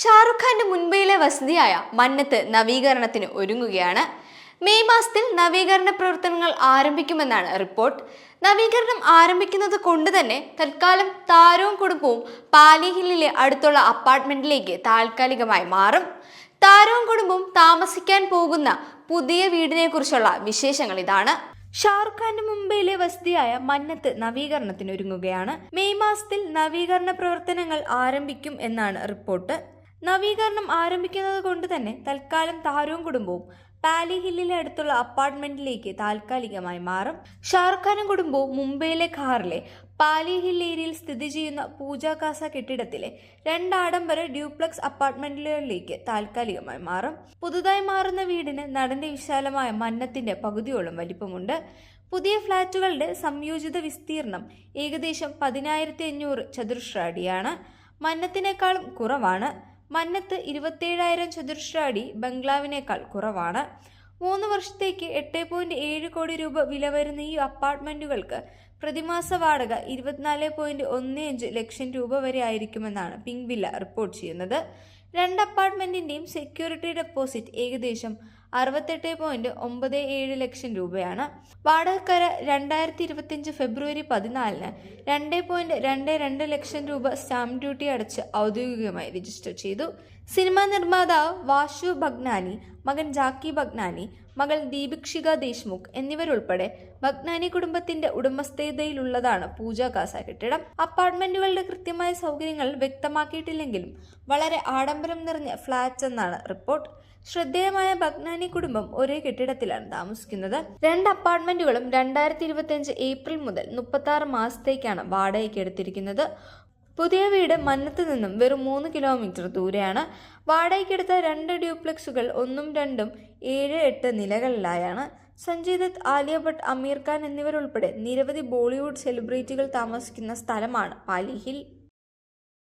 ഷാറുഖ് ഖാന്റെ മുൻപൈയിലെ വസതിയായ മന്നത്ത് നവീകരണത്തിന് ഒരുങ്ങുകയാണ്. മെയ് മാസത്തിൽ നവീകരണ പ്രവർത്തനങ്ങൾ ആരംഭിക്കുമെന്നാണ് റിപ്പോർട്ട്. നവീകരണം ആരംഭിക്കുന്നത് കൊണ്ട് തന്നെ തൽക്കാലം താരവും കുടുംബവും പാലി ഹില്ലിലെ അടുത്തുള്ള അപ്പാർട്ട്മെന്റിലേക്ക് താൽക്കാലികമായി മാറും. താരവും കുടുംബവും താമസിക്കാൻ പോകുന്ന പുതിയ വീടിനെ കുറിച്ചുള്ള വിശേഷങ്ങൾ ഇതാണ്. ഷാറുഖ് ഖാന്റെ മുംബൈയിലെ വസതിയായ മന്നത്ത് നവീകരണത്തിനൊരുങ്ങുകയാണ് മെയ് മാസത്തിൽ നവീകരണ പ്രവർത്തനങ്ങൾ ആരംഭിക്കും എന്നാണ് റിപ്പോർട്ട്. നവീകരണം ആരംഭിക്കുന്നത് കൊണ്ട് തന്നെ തൽക്കാലം താരവും കുടുംബവും പാലി ഹില്ലിലെ അടുത്തുള്ള അപ്പാർട്ട്മെന്റിലേക്ക് താൽക്കാലികമായി മാറും. ഷാറുഖ് ഖാനും കുടുംബവും മുംബൈയിലെ ഖാറിലെ പാലി ഹിൽ ഏരിയയിൽ സ്ഥിതി ചെയ്യുന്ന പൂജ കാസ കെട്ടിടത്തിലെ രണ്ട് ഡ്യൂപ്ലക്സ് അപ്പാർട്ട്മെന്റുകളിലേക്ക് താൽക്കാലികമായി മാറും. പുതുതായി മാറുന്ന വീടിന് നടന്റെ വിശാലമായ മന്നത്തിന്റെ പകുതിയോളം വലിപ്പമുണ്ട്. പുതിയ ഫ്ളാറ്റുകളുടെ സംയോജിത വിസ്തീർണം ഏകദേശം പതിനായിരത്തി അഞ്ഞൂറ് ചതുരശ്ര അടിയാണ് മന്നത്തിനേക്കാളും കുറവാണ്. മന്നത്ത് ഇരുപത്തേഴായിരം ചതുരശ്ര അടി ബംഗ്ലാവിനേക്കാൾ കുറവാണ്. മൂന്ന് വർഷത്തേക്ക് എട്ട് പോയിന്റ് ഏഴ് കോടി രൂപ വില വരുന്ന ഈ അപ്പാർട്ട്മെന്റുകൾക്ക് പ്രതിമാസ വാടക ഇരുപത്തിനാല് പോയിന്റ് ഒന്ന് അഞ്ച് ലക്ഷം രൂപ വരെ ആയിരിക്കുമെന്നാണ് പിങ്ക് വില്ല റിപ്പോർട്ട് ചെയ്യുന്നത്. രണ്ട് അപ്പാർട്ട്മെന്റിന്റെയും സെക്യൂരിറ്റി ഡെപ്പോസിറ്റ് ഏകദേശം അറുപത്തെട്ട് പോയിന്റ് ഒമ്പത് ഏഴ് ലക്ഷം രൂപയാണ്. വാടകക്കര രണ്ടായിരത്തി ഇരുപത്തിയഞ്ച് ഫെബ്രുവരി പതിനാലിന് രണ്ട് പോയിന്റ് രണ്ട് രണ്ട് ലക്ഷം രൂപ സ്റ്റാമ്പ് ഡ്യൂട്ടി അടച്ച് ഔദ്യോഗികമായി രജിസ്റ്റർ ചെയ്തു. സിനിമാ നിർമ്മാതാവ് വാഷു ഭഗ്നാനി മകൻ ജാക്കി ഭഗ്നാനി മകൾ ദീപിക്ഷിക ദേശ്മുഖ് എന്നിവരുൾപ്പെടെ ഭഗ്നാനി കുടുംബത്തിന്റെ ഉടമസ്ഥതയിലുള്ളതാണ് പൂജ കാസ കെട്ടിടം. അപ്പാർട്ട്മെന്റുകളുടെ കൃത്യമായ സൗകര്യങ്ങൾ വ്യക്തമാക്കിയിട്ടില്ലെങ്കിലും വളരെ ആഡംബരം നിറഞ്ഞ ഫ്ലാറ്റ്സ് എന്നാണ് റിപ്പോർട്ട്. ശ്രദ്ധേയമായ ഭഗ്നാനി കുടുംബം ഒരേ കെട്ടിടത്തിലാണ് താമസിക്കുന്നത്. രണ്ട് അപ്പാർട്ട്മെന്റുകളും രണ്ടായിരത്തി ഇരുപത്തിയഞ്ച് ഏപ്രിൽ മുതൽ മുപ്പത്തി ആറ് മാസത്തേക്കാണ് വാടകയ്ക്ക് എടുത്തിരിക്കുന്നത്. പുതിയ വീട് മന്നത്ത് നിന്നും വെറും മൂന്ന് കിലോമീറ്റർ ദൂരെയാണ്. വാടകയ്ക്കെടുത്ത രണ്ട് ഡ്യൂപ്ലക്സുകൾ ഒന്നും രണ്ടും ഏഴ് എട്ട് നിലകളിലായാണ്. സഞ്ജയ് ദത്ത് ആലിയ ഭട്ട് അമീർ ഖാൻ എന്നിവരുൾപ്പെടെ നിരവധി ബോളിവുഡ് സെലിബ്രിറ്റികൾ താമസിക്കുന്ന സ്ഥലമാണ് പാലി ഹിൽ.